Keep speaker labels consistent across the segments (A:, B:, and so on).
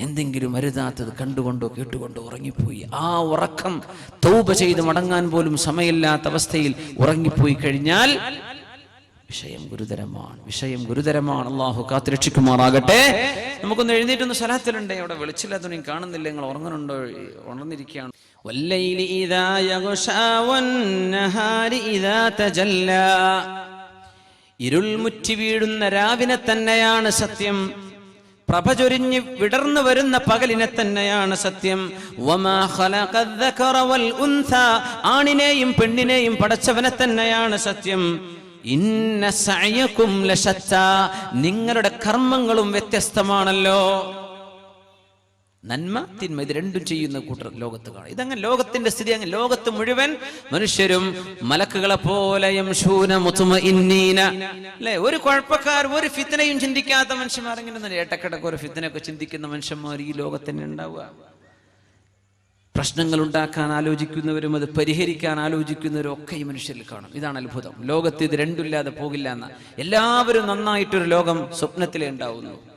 A: എന്തെങ്കിലും അരുതാത്തത് കണ്ടുകൊണ്ടോ കേട്ടുകൊണ്ടോ ഉറങ്ങിപ്പോയി. ആ ഉറക്കം തൗപ ചെയ്ത് മടങ്ങാൻ പോലും സമയമില്ലാത്ത അവസ്ഥയിൽ ഉറങ്ങിപ്പോയി കഴിഞ്ഞാൽ വിഷയം ഗുരുതരമാണ്. വിഷയം ഗുരുതരമാണ്. അള്ളാഹു കാത്തുരക്ഷിക്കുമാറാകട്ടെ നമുക്കൊന്ന് എഴുന്നേറ്റൊന്ന് സ്ഥലത്തിലുണ്ട് അവിടെ വെളിച്ചില്ലാത്തൊന്നും കാണുന്നില്ല. നിങ്ങൾ ഉറങ്ങുന്നുണ്ടോ? ഉണർന്നിരിക്കുകയാണ്. വല്ലൈലി ഇദാ യഗ്ശാ വന്നഹാരി ഇദാ തജല്ലാ. ഇരുൾ മുറ്റി വീഴുന്ന രാവിനെ തന്നെയാണ് സത്യം. പ്രഭ ചൊരിഞ്ഞ് വിടർന്നു വരുന്ന പകലിനെ തന്നെയാണ് സത്യം. ആണിനെയും പെണ്ണിനെയും പടച്ചവനെ തന്നെയാണ് സത്യം. ഇന്ന സയക്കും ലശത്ത നിങ്ങളുടെ കർമ്മങ്ങളും വ്യത്യസ്തമാണല്ലോ. നന്മ തിന്മ ഇത് രണ്ടും ചെയ്യുന്ന കൂട്ടർ ലോകത്ത് കാണും. ഇതങ്ങനെ ലോകത്തിന്റെ സ്ഥിതി അങ്ങനെ ലോകത്ത് മുഴുവൻ മനുഷ്യരും മലക്കുകളെ പോലെയും അല്ലെ? ഒരു കുഴപ്പക്കാർ ഒരു ഫിത്തനയും ചിന്തിക്കാത്ത മനുഷ്യന്മാർ എങ്ങനെ ഏട്ടക്കിടക്ക് ഒരു ഫിത്തനൊക്കെ ചിന്തിക്കുന്ന മനുഷ്യന്മാർ ഈ ലോകത്തിന് ഉണ്ടാവുക? പ്രശ്നങ്ങൾ ഉണ്ടാക്കാൻ ആലോചിക്കുന്നവരും അത് പരിഹരിക്കാൻ ആലോചിക്കുന്നവരും ഒക്കെ ഈ മനുഷ്യരിൽ കാണും. ഇതാണ് അത്ഭുതം. ലോകത്ത് ഇത് രണ്ടില്ലാതെ പോകില്ല എന്ന. എല്ലാവരും നന്നായിട്ടൊരു ലോകം സ്വപ്നത്തിലേ ഉണ്ടാവുന്നു.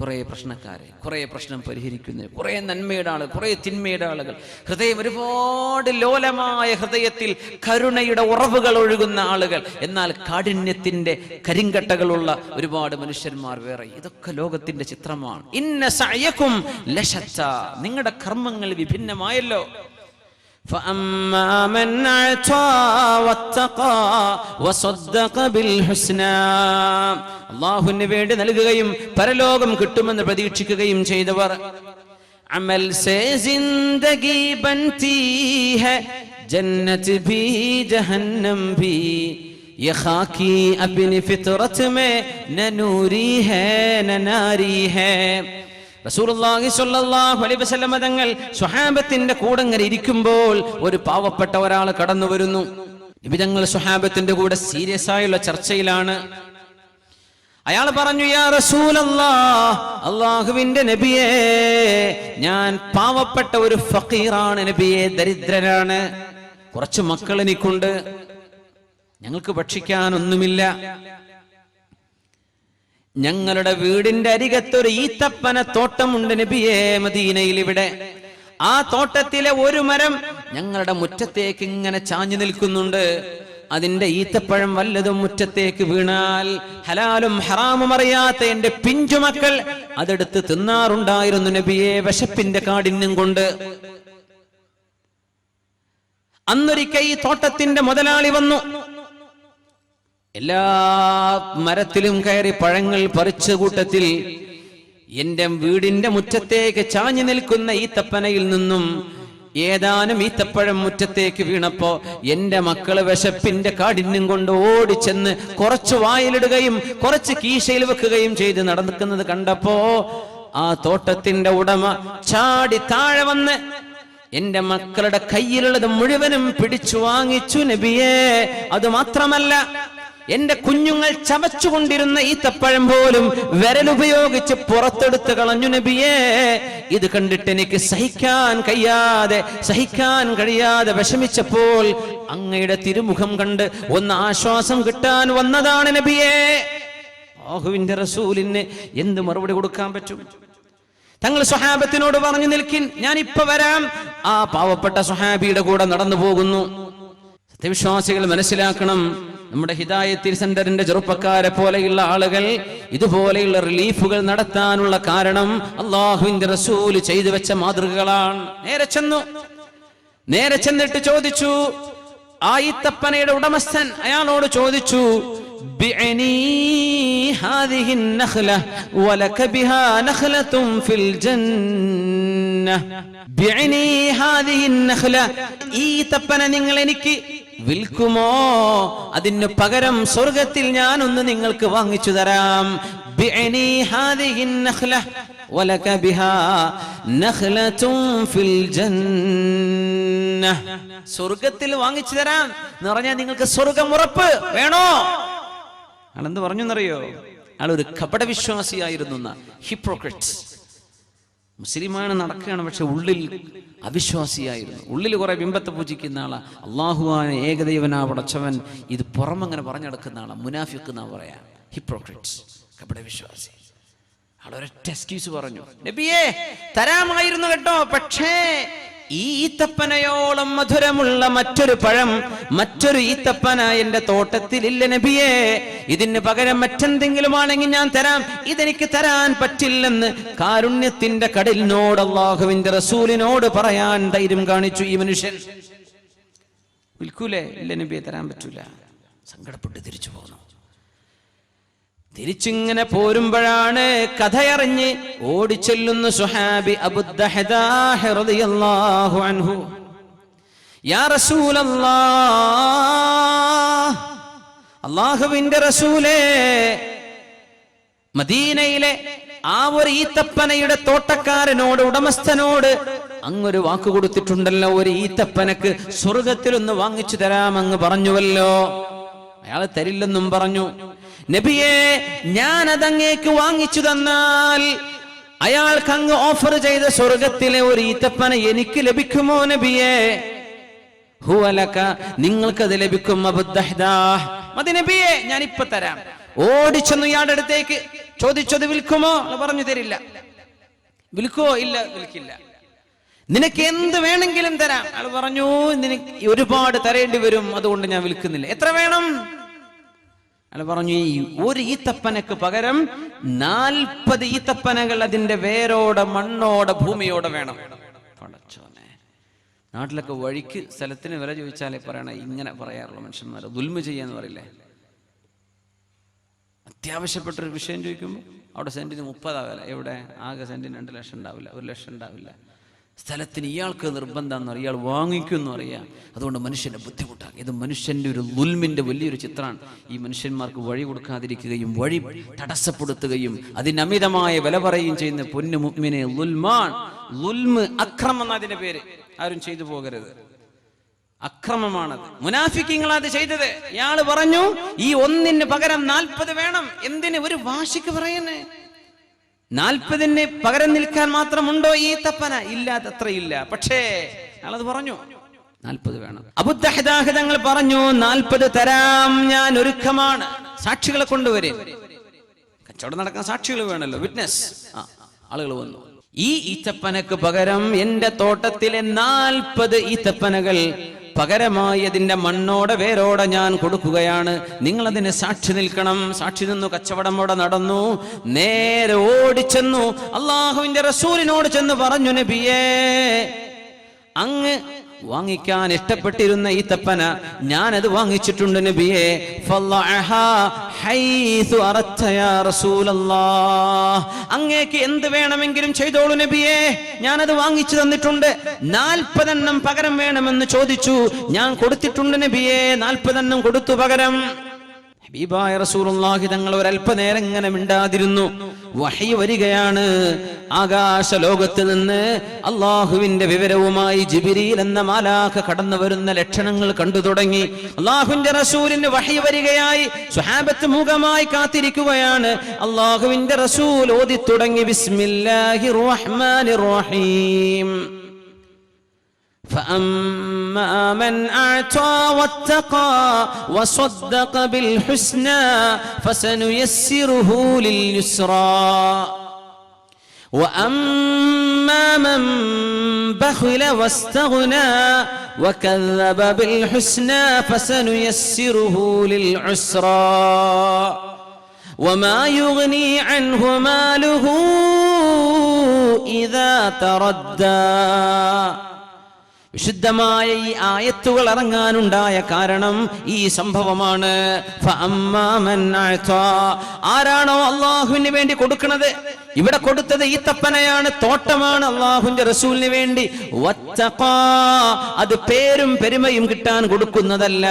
A: കുറേ പ്രശ്നക്കാരെ കുറേ പ്രശ്നം പരിഹരിക്കുന്നവർ കുറേ നന്മയുടെ ആളുകൾ കുറേ തിന്മയുടെ ആളുകൾ. ഹൃദയം ഒരുപാട് ലോലമായ ഹൃദയത്തിൽ കരുണയുടെ ഉറവുകൾ ഒഴുകുന്ന ആളുകൾ. എന്നാൽ കാഠിന്യത്തിന്റെ കരിങ്കട്ടകളുള്ള ഒരുപാട് മനുഷ്യന്മാർ വേറെ. ഇതൊക്കെ ലോകത്തിന്റെ ചിത്രമാണ്. ഇന്ന സയക്കും ലശത്ത. നിങ്ങളുടെ കർമ്മങ്ങൾ വിഭിന്നമായല്ലോ. فأما من أعطى واتقى وصدق بالحسنى അള്ളാഹുവിന് വേണ്ടി നൽകുകയും പരലോകം കിട്ടുമെന്ന് പ്രതീക്ഷിക്കുകയും ചെയ്തവർ അമൽ സേ ജിന്ദഗി ബൻതി ഹൈ ജന്നത്ത് ഭി ജഹന്നം ഭി ये खाकी अपनी फितरत में न नूरी है न नारी है തങ്ങൾ സ്വഹാബത്തിന്റെ കൂടങ്ങനെ ഇരിക്കുമ്പോൾ ഒരു പാവപ്പെട്ട ഒരാൾ കടന്നു വരുന്നു. നിബിതങ്ങൾ സ്വഹാബത്തിന്റെ കൂടെ സീരിയസ് ആയുള്ള ചർച്ചയിലാണ്. അയാൾ പറഞ്ഞു യാ അള്ളാഹുവിന്റെ നബിയെ ഞാൻ പാവപ്പെട്ട ഒരു ഫക്കീറാണ് നബിയെ ദരിദ്രനാണ്. കുറച്ച് മക്കൾ എനിക്കുണ്ട്. ഞങ്ങൾക്ക് ഭക്ഷിക്കാനൊന്നുമില്ല. ഞങ്ങളുടെ വീടിന്റെ അരികത്തൊരു ഈത്തപ്പന തോട്ടമുണ്ട് നബിയേ മദീനയിൽ ഇവിടെ ആ തോട്ടത്തിലെ ഒരു മരം ഞങ്ങളുടെ മുറ്റത്തേക്ക് ഇങ്ങനെ ചാഞ്ഞു നിൽക്കുന്നുണ്ട്. അതിന്റെ ഈത്തപ്പഴം വല്ലതും മുറ്റത്തേക്ക് വീണാൽ ഹലാലും ഹറാമും അറിയാത്ത എന്റെ പിഞ്ചുമക്കൾ അതെടുത്ത് തിന്നാറുണ്ടായിരുന്നു നബിയെ വിശപ്പിന്റെ കാഠിന്യം കൊണ്ട്. അന്നൊരിക്കൽ ഈ തോട്ടത്തിന്റെ മുതലാളി വന്നു. എല്ലാ മരത്തിലും കയറി പഴങ്ങൾ പറിച്ച കൂട്ടത്തിൽ എന്റെ വീടിന്റെ മുറ്റത്തേക്ക് ചാഞ്ഞു നിൽക്കുന്ന ഈ തപ്പനയിൽ നിന്നും ഏതാനും ഈത്തപ്പഴം മുറ്റത്തേക്ക് വീണപ്പോ എന്റെ മക്കൾ വിശപ്പിന്റെ കാഠിന്യം കൊണ്ട് ഓടിച്ചെന്ന് കുറച്ച് വായിലിടുകയും കുറച്ച് കീശയിൽ വെക്കുകയും ചെയ്ത് നടക്കുന്നത് കണ്ടപ്പോ ആ തോട്ടത്തിന്റെ ഉടമ ചാടി താഴെ വന്ന് എന്റെ മക്കളുടെ കയ്യിലുള്ളത് മുഴുവനും പിടിച്ചു വാങ്ങിച്ചു നബിയേ. അത് മാത്രമല്ല എന്റെ കുഞ്ഞുങ്ങൾ ചവച്ചുകൊണ്ടിരുന്ന ഈ തപ്പഴം പോലും വിരലുപയോഗിച്ച് പുറത്തെടുത്ത് കളഞ്ഞു നബിയേ. ഇത് കണ്ടിട്ട് എനിക്ക് സഹിക്കാൻ കഴിയാതെ സഹിക്കാൻ കഴിയാതെ വിഷമിച്ചപ്പോൾ അങ്ങയുടെ തിരുമുഖം കണ്ട് ഒന്ന് ആശ്വാസം കിട്ടാൻ വന്നതാണ് നബിയേ. ആഹുവിന്റെ റസൂലിന് എന്ത് മറുപടി കൊടുക്കാൻ പറ്റും? തങ്ങൾ സ്വഹാബത്തിനോട് പറഞ്ഞു നിൽക്കിൻ ഞാൻ ഇപ്പൊ വരാം. ആ പാവപ്പെട്ട സ്വഹാബിയുടെ കൂടെ നടന്നു പോകുന്നു. സത്യവിശ്വാസികൾ മനസ്സിലാക്കണം നമ്മുടെ ഹിദായത്തിൽ സെന്ററിന്റെ ചെറുപ്പക്കാരെ പോലെയുള്ള ആളുകൾ ഇതുപോലെയുള്ള റിലീഫുകൾ നടത്താനുള്ള കാരണം അള്ളാഹുവിന്റെ റസൂൽ ചെയ്തു വെച്ച മാതൃകകളാണ്. നേരെ ചെന്നു. നേരെ ചെന്നിട്ട് ചോദിച്ചു ആയിത്തപ്പനയുടെ ഉടമസ്ഥൻ? അയാളോട് ചോദിച്ചു ഈ തപ്പന നിങ്ങൾ എനിക്ക് വിൽക്കുമോ അതിന് പകരം സ്വർഗത്തിൽ ഞാൻ ഒന്ന് നിങ്ങൾക്ക് വാങ്ങിച്ചു തരാം ബിഅനി ഹാദിഹി النخلة ولك بها نخلة في الجنة സ്വർഗത്തിൽ വാങ്ങിച്ചു തരാം എന്ന് പറഞ്ഞാൽ നിങ്ങൾക്ക് സ്വർഗം ഉറപ്പ് വേണോ ആളെന്ത് പറഞ്ഞു എന്നറിയോ ആൾ ഒരു കപടവിശ്വാസിയായിരുന്നു ഹിപ്രോക്രറ്റ് മുസ്ലിമാണ് നടക്കുകയാണ് പക്ഷെ ഉള്ളിൽ അവിശ്വാസിയായിരുന്നു. ഉള്ളിൽ കുറെ ബിംബത്തെ പൂജിക്കുന്ന ആളാ. അള്ളാഹുവാൻ ഏകദൈവനാ പടച്ചവൻ. ഇത് പുറമങ്ങനെ പറഞ്ഞെടുക്കുന്ന ആളാ. മുനാഫിക്ക് എന്നാ പറയാ. ഹിപ്രോക്രിറ്റ്സ് കപട വിശ്വാസി. അവിടെ എക്സ്ക്യൂസ് പറഞ്ഞു. നബിയേ തരാമായിരുന്നു കേട്ടോ. പക്ഷേ ഈ ഈത്തപ്പനയോളം മധുരമുള്ള മറ്റൊരു പഴം മറ്റൊരു ഈത്തപ്പന എന്റെ തോട്ടത്തിലില്ല നബിയേ. ഇതിന് പകരം മറ്റെന്തെങ്കിലും ആണെങ്കിൽ ഞാൻ തരാം. ഇതെനിക്ക് തരാൻ പറ്റില്ലെന്ന് കാരുണ്യത്തിന്റെ കടലിനോട് അള്ളാഹുവിന്റെ റസൂലിനോട് പറയാൻ ധൈര്യം കാണിച്ചു ഈ മനുഷ്യൻ. വിൽക്കൂലേ? ഇല്ല തരാൻ പറ്റൂല. സങ്കടപ്പെട്ട് തിരിച്ചു പോന്നു. തിരിച്ചിങ്ങനെ പോരുമ്പോഴാണ് കഥയറിഞ്ഞ് ഓടിച്ചെല്ലുന്ന സുഹാബി അൻഹു. യാ റസൂലല്ലാഹ് അള്ളാഹുവിന്റെ റസൂലേ മദീനയിലെ ആ ഒരു ഈത്തപ്പനയുടെ തോട്ടക്കാരനോട് ഉടമസ്ഥനോട് അങ്ങൊരു വാക്ക് കൊടുത്തിട്ടുണ്ടല്ലോ ഒരു ഈത്തപ്പനക്ക് സ്വർഗത്തിൽ ഒന്ന് വാങ്ങിച്ചു തരാമെന്ന് പറഞ്ഞുവല്ലോ. അയാൾ തരില്ലെന്നും പറഞ്ഞു. നബിയെ ഞാൻ അതങ്ങേക്ക് വാങ്ങിച്ചു തന്നാൽ അയാൾക്ക് അങ്ങ് ഓഫർ ചെയ്ത സ്വർഗത്തിലെ ഒരു ഈത്തപ്പന എനിക്ക് ലഭിക്കുമോ നബിയെ? നിങ്ങൾക്കത് ലഭിക്കും അബുദ്ദഹ്ദാഹ്. മതി നബിയെ ഞാൻ ഇപ്പൊ തരാം. ഓടിച്ചെന്നു ഇയാളുടെ അടുത്തേക്ക് ചോദിച്ചത് വിൽക്കുമോ എന്ന് പറഞ്ഞു തരില്ല. വിൽക്കുവോ? ഇല്ല വിൽക്കില്ല. നിനക്ക് എന്ത് വേണമെങ്കിലും തരാം. അയാൾ പറഞ്ഞു നിനക്ക് ഒരുപാട് തരേണ്ടി വരും അതുകൊണ്ട് ഞാൻ വിൽക്കുന്നില്ല. എത്ര വേണം? അയാൾ പറഞ്ഞു ഈ ഒരു ഈത്തപ്പനക്ക് പകരം നാൽപ്പത് ഈത്തപ്പനകൾ അതിന്റെ വേരോടെ മണ്ണോടെ ഭൂമിയോടെ വേണം. പടച്ചോനെ നാട്ടിലൊക്കെ വഴിക്ക് സ്ഥലത്തിന് വില ചോദിച്ചാലേ പറയണ ഇങ്ങനെ പറയാറുള്ളൂ മനുഷ്യന്മാർ ദുൽമ ചെയ്യാന്ന് പറയില്ലേ? അത്യാവശ്യപ്പെട്ടൊരു വിഷയം ചോദിക്കുമ്പോൾ അവിടെ സെന്റിന് മുപ്പതാവില്ല. എവിടെ? ആകെ സെന്റിന് രണ്ട് ലക്ഷം ഉണ്ടാവില്ല ഒരു ലക്ഷം ഉണ്ടാവില്ല. സ്ഥലത്തിന് ഇയാൾക്ക് നിർബന്ധമെന്ന് അറിയാം ഇയാൾ വാങ്ങിക്കുമെന്ന് അറിയാം അതുകൊണ്ട് മനുഷ്യനെ ബുദ്ധിമുട്ടാണ് ഇത് മനുഷ്യന്റെ ഒരു ദുൽമിന്റെ വലിയൊരു ചിത്രമാണ്. ഈ മനുഷ്യന്മാർക്ക് വഴി കൊടുക്കാതിരിക്കുകയും വഴി തടസ്സപ്പെടുത്തുകയും അതിനമിതമായ വില പറയുകയും ചെയ്യുന്ന പൊന്നു മുഗ്മിനെ ലുൽമാൻ ലുൽമ് അക്രമം എന്നതിന്റെ പേര്. ആരും ചെയ്തു പോകരുത്. അക്രമമാണത്. മുനാഫിക്കിങ്ങൾ അത് ചെയ്തത്. ഇയാൾ പറഞ്ഞു ഈ ഒന്നിന് പകരം നാൽപ്പത് വേണം. എന്തിന്? ഒരു വാശിക്ക് പറയുന്നേ. നാൽപ്പതിന് പകരം നിൽക്കാൻ മാത്രമുണ്ടോ ഈ തപ്പന? ഇല്ല പക്ഷേ അയാളത് പറഞ്ഞു നാൽപ്പത് വേണം. അബുദ്ധഹിതാഹിതങ്ങൾ പറഞ്ഞു നാൽപ്പത് തരാം ഞാൻ ഒരുക്കമാണ്. സാക്ഷികളെ കൊണ്ടുവരും. കച്ചവടം നടക്കാൻ സാക്ഷികൾ വേണമല്ലോ വിറ്റ്നസ് ആളുകൾ വന്നു. ഈ ഈത്തപ്പനക്ക് പകരം എന്റെ തോട്ടത്തിലെ നാൽപ്പത് ഈത്തപ്പനകൾ പകരമായി അതിന്റെ മണ്ണോടെ വേരോടെ ഞാൻ കൊടുക്കുകയാണ്. നിങ്ങൾ അതിന് സാക്ഷി നിൽക്കണം. സാക്ഷി നിന്നു കച്ചവടം അവിടെ നടന്നു. നേരെ ഓടിച്ചെന്നു. അള്ളാഹുവിന്റെ റസൂലിനോട് ചെന്ന് പറഞ്ഞു നബിയേ അങ്ങ് വാങ്ങിക്കാൻ ഇഷ്ടപ്പെട്ടിരുന്ന ഈ തപ്പന ഞാനത് വാങ്ങിച്ചിട്ടുണ്ട് നബിയെ. അങ്ങേക്ക് എന്ത് വേണമെങ്കിലും ചെയ്തോളൂ നബിയെ. ഞാനത് വാങ്ങിച്ചു തന്നിട്ടുണ്ട്. നാൽപ്പതെണ്ണം പകരം വേണമെന്ന് ചോദിച്ചു. ഞാൻ കൊടുത്തിട്ടുണ്ട് നബിയെ. നാൽപ്പതെണ്ണം കൊടുത്തു പകരം. ഹബീബായ റസൂലുള്ളാഹി തങ്ങൾ ഒരല്പനേരം ഇങ്ങനെ മിണ്ടാതിരുന്നു. വഹി വരികയാണ്. ആകാശ ലോകത്ത് നിന്ന് അള്ളാഹുവിന്റെ വിവരവുമായി ജിബിരിയിൽ എന്ന മാലാഖ കടന്നു വരുന്ന ലക്ഷണങ്ങൾ കണ്ടു തുടങ്ങി. അള്ളാഹുവിന്റെ റസൂലിന് വഹി വരികയായി. സുഹാബത്ത് മുഖമായി കാത്തിരിക്കുകയാണ്. അള്ളാഹുവിന്റെ റസൂൽ ഓതി തുടങ്ങി ബിസ്മില്ലാഹി റഹ്മാനിർ റഹീം. فأما من أعطى واتقى وصدق بالحسنى فسنيسره لليسرى. وأما من بخل واستغنى وكذب بالحسنى فسنيسره للعسرى. وما يغني عنه ماله إذا تردى. വിശുദ്ധമായ ഈ ആയത്തുകൾ ഇറങ്ങാനുണ്ടായ കാരണം ഈ സംഭവമാണ്. ആരാണോ അള്ളാഹുവിന് വേണ്ടി കൊടുക്കുന്നത് ഇവിടെ കൊടുത്തത് ഈ തപ്പനയാണ് തോട്ടമാണ് അള്ളാഹുന്റെ റസൂലിന് വേണ്ടി. അത് പേരും പെരുമയും കിട്ടാൻ കൊടുക്കുന്നതല്ല.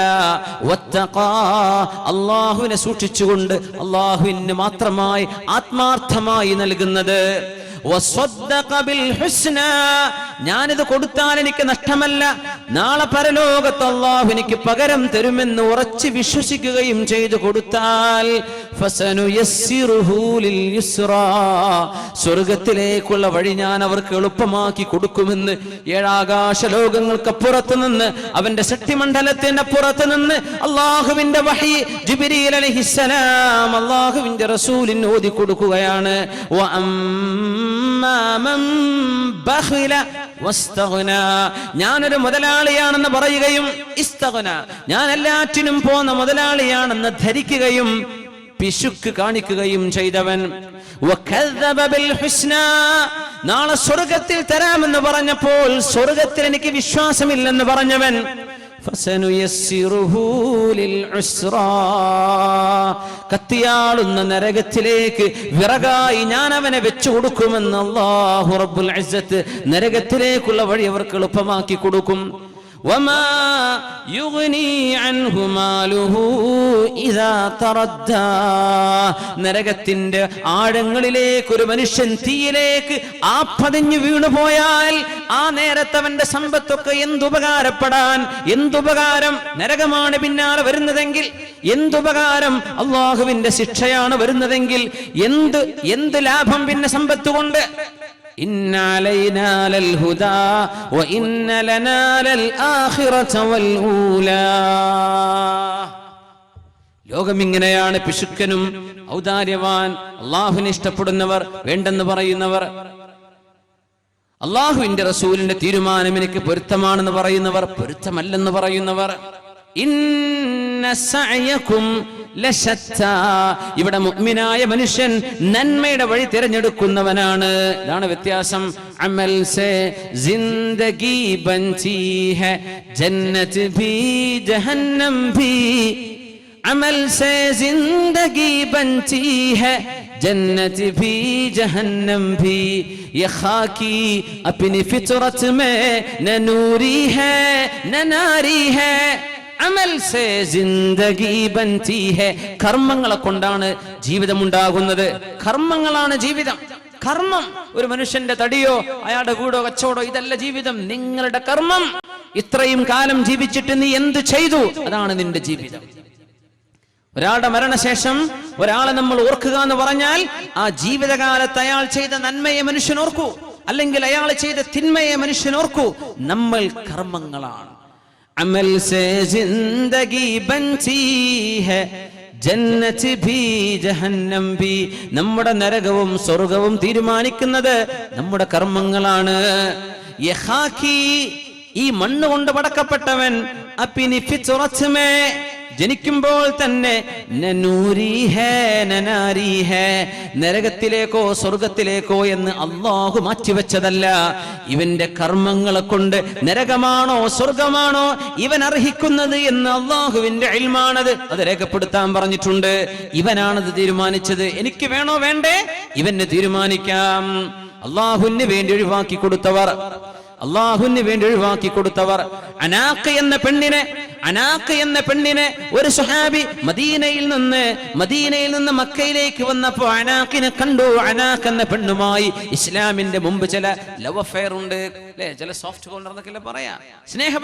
A: അള്ളാഹുവിനെ സൂക്ഷിച്ചുകൊണ്ട് അള്ളാഹുവിന് മാത്രമായി ആത്മാർത്ഥമായി നൽകുന്നത്. ഞാനിത് കൊടുത്താൽ എനിക്ക് നഷ്ടമല്ല. നാളെ പരലോകത്ത് അള്ളാഹു എനിക്ക് പകരം തരുമെന്ന് ഉറച്ച് വിശ്വസിക്കുകയും ചെയ്തു കൊടുത്താൽ. സ്വർഗത്തിലേക്കുള്ള വഴി ഞാൻ അവർക്ക് എളുപ്പമാക്കി കൊടുക്കുമെന്ന് ഏഴാകാശ ലോകങ്ങൾക്കപ്പുറത്ത് നിന്ന് അവന്റെ ശക്തിമണ്ഡലത്തിന്റെ അപ്പുറത്ത് നിന്ന് അള്ളാഹുവിന്റെ വഹി ജിബ്രീൽ അലൈഹിസ്സലാം അള്ളാഹുവിന്റെ റസൂലിന് ഓതി കൊടുക്കുകയാണ് ഞാനൊരു മുതലാളിയാണെന്ന് പറയുകയും ഇസ്തകുന ഞാൻ എല്ലാറ്റിനും പോന്ന മുതലാളിയാണെന്ന് ധരിക്കുകയും പിശുക്ക് കാണിക്കുകയും ചെയ്തവൻ. നാളെ സ്വർഗത്തിൽ തരാമെന്ന് പറഞ്ഞപ്പോൾ സ്വർഗത്തിൽ എനിക്ക് വിശ്വാസമില്ലെന്ന് പറഞ്ഞവൻ ഫസനുയസ്സിറുഹു ലിൽ ഉസ്റാ. കത്തിയാളുന്ന നരകത്തിലേക്ക് വിറകായി ഞാൻ അവനെ വെച്ചു കൊടുക്കുമെന്ന് അല്ലാഹു റബ്ബുൽ നരകത്തിലേക്കുള്ള വഴി അവർക്ക് എളുപ്പമാക്കി കൊടുക്കും. നരകത്തിന്റെ ആഴങ്ങളിലേക്ക് ഒരു മനുഷ്യൻ തീയിലേക്ക് ആ പതിഞ്ഞു വീണു പോയാൽ ആ നേരത്തെ അവന്റെ സമ്പത്തൊക്കെ എന്തുപകാരപ്പെടാൻ എന്തുപകാരം നരകമാണ് പിന്നാലെ വരുന്നതെങ്കിൽ എന്തുപകാരം അള്ളാഹുവിന്റെ ശിക്ഷയാണ് വരുന്നതെങ്കിൽ എന്ത് എന്ത് ലാഭം പിന്നെ സമ്പത്ത് കൊണ്ട് إن علينا للهدى وإن لنا للآخرة والأولى ലോകം ഇങ്ങനെയാണ് പിശുക്കനും ഔദാര്യവാൻ അള്ളാഹുവിനെ ഇഷ്ടപ്പെടുന്നവർ വേണ്ടെന്ന് പറയുന്നവർ അള്ളാഹുവിന്റെ റസൂലിന്റെ തീരുമാനം എനിക്ക് പൊരുത്തമാണെന്ന് പറയുന്നവർ പൊരുത്തമല്ലെന്ന് പറയുന്നവർ ഇന്ന സഅയകും ലശത്താ. ഇവിടെ മുഗ്മിനായ മനുഷ്യൻ നന്മയുടെ വഴി തിരഞ്ഞെടുക്കുന്നവനാണ്. ഇതാണ് വ്യത്യാസം. ജന്നൂരി സേ ജിന്ദഗി ബഞ്ചി അമൽ സേ ജിന്ദഗി ബൻതി ഹെ. കർമ്മങ്ങളെ കൊണ്ടാണ് ജീവിതം ഉണ്ടാകുന്നത് കർമ്മങ്ങളാണ് ജീവിതം. കർമ്മം ഒരു മനുഷ്യന്റെ തടിയോ അയാളുടെ കൂടോ കച്ചവടോ ഇതല്ല ജീവിതം. നിങ്ങളുടെ കർമ്മം. ഇത്രയും കാലം ജീവിച്ചിട്ട് നീ എന്ത് ചെയ്തു? അതാണ് നിന്റെ ജീവിതം. ഒരാളുടെ മരണശേഷം ഒരാളെ നമ്മൾ ഓർക്കുക എന്ന് പറഞ്ഞാൽ ആ ജീവിതകാലത്ത് അയാൾ ചെയ്ത നന്മയെ മനുഷ്യൻ ഓർക്കൂ. അല്ലെങ്കിൽ അയാൾ ചെയ്ത തിന്മയെ മനുഷ്യൻ ഓർക്കൂ. നമ്മൾ കർമ്മങ്ങളാണ്. അമൽ സേ ജിന്ദഗി ബൻചി ഹെ ജന്നത്ത് ഭീ ജഹന്നം ഭീ നമ്മുടെ നരകവും സ്വർഗവും തീരുമാനിക്കുന്നത് നമ്മുടെ കർമ്മങ്ങളാണ്. ഈ മണ്ണ് കൊണ്ട് പടക്കപ്പെട്ടവൻ അപ്പിനി ഫിത്റത്ത് മേ ജനിക്കുമ്പോൾ തന്നെ നരകത്തിലേക്കോ സ്വർഗത്തിലേക്കോ എന്ന് അള്ളാഹു മാറ്റിവെച്ചതല്ല. ഇവന്റെ കർമ്മങ്ങളെ കൊണ്ട് നരകമാണോ സ്വർഗമാണോ ഇവൻ അർഹിക്കുന്നത് എന്ന് അള്ളാഹുവിന്റെ അയൽമാണത് അത് രേഖപ്പെടുത്താൻ പറഞ്ഞിട്ടുണ്ട്. ഇവനാണത് തീരുമാനിച്ചത്. എനിക്ക് വേണോ വേണ്ടേ? ഇവന് തീരുമാനിക്കാം. അള്ളാഹുവിന് വേണ്ടി ഒഴിവാക്കി കൊടുത്തവർ അള്ളാഹുവിന് വേണ്ടി ഒഴിവാക്കി കൊടുത്തവർ. അനാക്ക് എന്ന പെണ്ണിനെ അനാക്ക് എന്ന പെണ്ണിനെ ഒരു സുഹാബി മദീനയിൽ നിന്ന് മദീനയിൽ നിന്ന് മക്കയിലേക്ക് വന്നപ്പോ അനാക്കിനെ കണ്ടു. അനാക്ക് എന്ന പെണ്ണുമായി ഇസ്ലാമിന്റെ മുമ്പ് ചില ലവ് അഫെയർ ഉണ്ട്. അല്ലെ? ചില സോഫ്റ്റ് കോർണർ എന്നൊക്കെ പറയാ. സ്നേഹബന്ധം